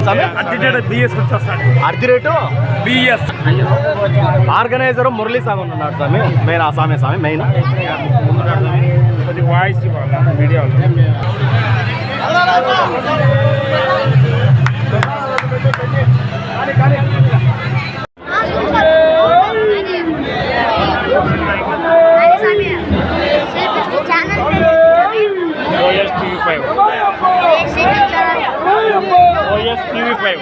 స్వామి అడ్డిటేట్ BS వచ్చేస్తాడు అర్ధి rate BS organiser Murali Swami ఉన్నాడు స్వామి main ఆ స్వామి స్వామి మెయిన్ అది వాయిస్ ఇవ్వాలి మీడియాలో Yes, purify.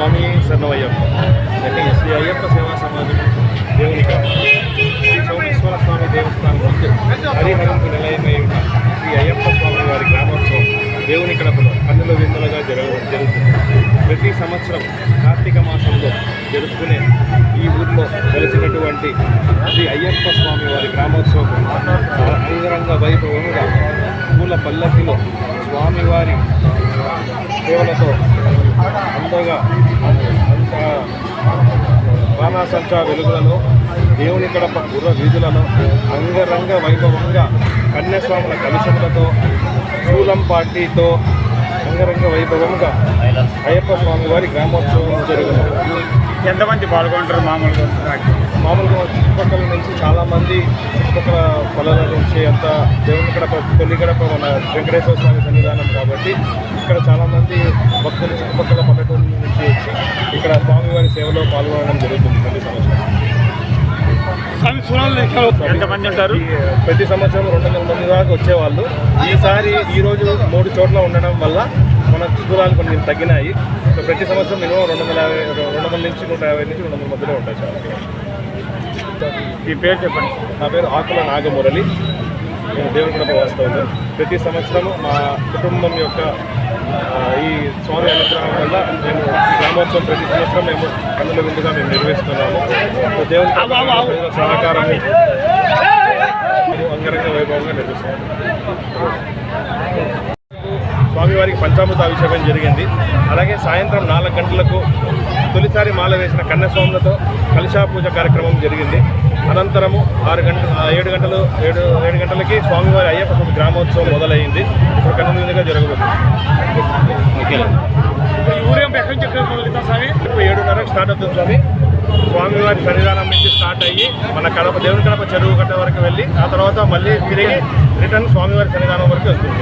స్వామి శరణవయ్యప్ప అంటే శ్రీ అయ్యప్ప సేవా సమాజం దేవునిక శ్రీ సోమేశ్వర స్వామి దేవస్థానం హరిహరంకు నిలయమై ఉన్న శ్రీ అయ్యప్ప స్వామి వారి గ్రామోత్సవం దేవుని కడపలో కన్నుల విందులుగా జరగ జరుగుతుంది ప్రతి సంవత్సరం కార్తీక మాసంలో జరుపుకునే ఈ ఊర్లో వెలిసినటువంటి శ్రీ అయ్యప్ప స్వామి వారి గ్రామోత్సవం అంగరంగ వైభవముగా పూల పల్లకిలో స్వామివారి సేవలతో అందగా అంత బాణాసంచా వెలుగులలో దేవుని కడప గుర్ర వీధులలో అంగరంగ వైభవంగా కన్యాస్వాముల కలుషములతో శూలం పార్టీతో అంగరంగ వైభవంగా అయ్యప్ప స్వామి వారి గ్రామోత్సవం జరుగును ఎంతమంది పాల్గొంటారు మామూలుగా? మామూలుగా చుట్టుపక్కల నుంచి చాలామంది చుట్టుపక్కల పొలాల నుంచి అంత దేవుని గడప తొలి గడప మన వెంకటేశ్వర స్వామి సన్నిధానం కాబట్టి ఇక్కడ చాలామంది భక్తులు చుట్టుపక్కల పల్లెటూరు నుంచి వచ్చి ఇక్కడ స్వామివారి సేవలో పాల్గొనడం జరుగుతుంది. ప్రతి సంవత్సరం ఎంతమంది ఉంటారు? ప్రతి సంవత్సరం రెండు వందల మంది దాకా వచ్చేవాళ్ళు. ఈసారి ఈ రోజు మూడు చోట్ల ఉండడం వల్ల మన దూరాలు కొన్ని తగ్గినాయి. సో ప్రతి సంవత్సరం మినిమం రెండు వందల యాభై రెండు వందల నుంచి నూట యాభై నుంచి రెండు వందల మధ్యలో ఉంటాయి చాలా ఈ పేరు చెప్పండి. నా పేరు ఆకుల నాగమురళి. నేను దేవునిగడప వాస్తవులు ప్రతి సంవత్సరము మా కుటుంబం యొక్క ఈ స్వామి అనుగ్రహం వల్ల మేము గ్రామోత్సవం ప్రతి సంవత్సరం మేము కన్నుల విందుగా మేము నిర్వహిస్తున్నాము. దేవుని సహకారము మరియు అంగరంగ వైభవంగా నిర్వహిస్తున్నాము. స్వామివారికి పంచామృత అభిషేకం జరిగింది. అలాగే సాయంత్రం నాలుగు గంటలకు తొలిసారి మాల వేసిన కన్యస్వాములతో కలశా పూజ కార్యక్రమం జరిగింది. అనంతరము ఆరు గంట ఏడు గంటలు ఏడు ఏడు గంటలకి స్వామివారి అయ్యప్ప స్వామి గ్రామోత్సవం మొదలైంది. ఇప్పుడు కన్నులుగా జరగబోతుంది. ఇప్పుడు ఏడున్నరకు స్టార్ట్ అవుతుంది స్వామి. స్వామివారి సన్నిధానం నుంచి స్టార్ట్ అయ్యి మన కడప దేవుని కడప చెరువు కట్ట వరకు వెళ్ళి ఆ తర్వాత మళ్ళీ తిరిగి రిటర్న్ స్వామివారి సన్నిధానం వరకు వెళ్తుంది.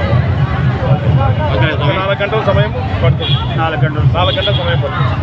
నాలుగు గంటల సమయం పడుతుంది. నాలుగు గంటలు నాలుగు గంటల సమయం పడుతుంది.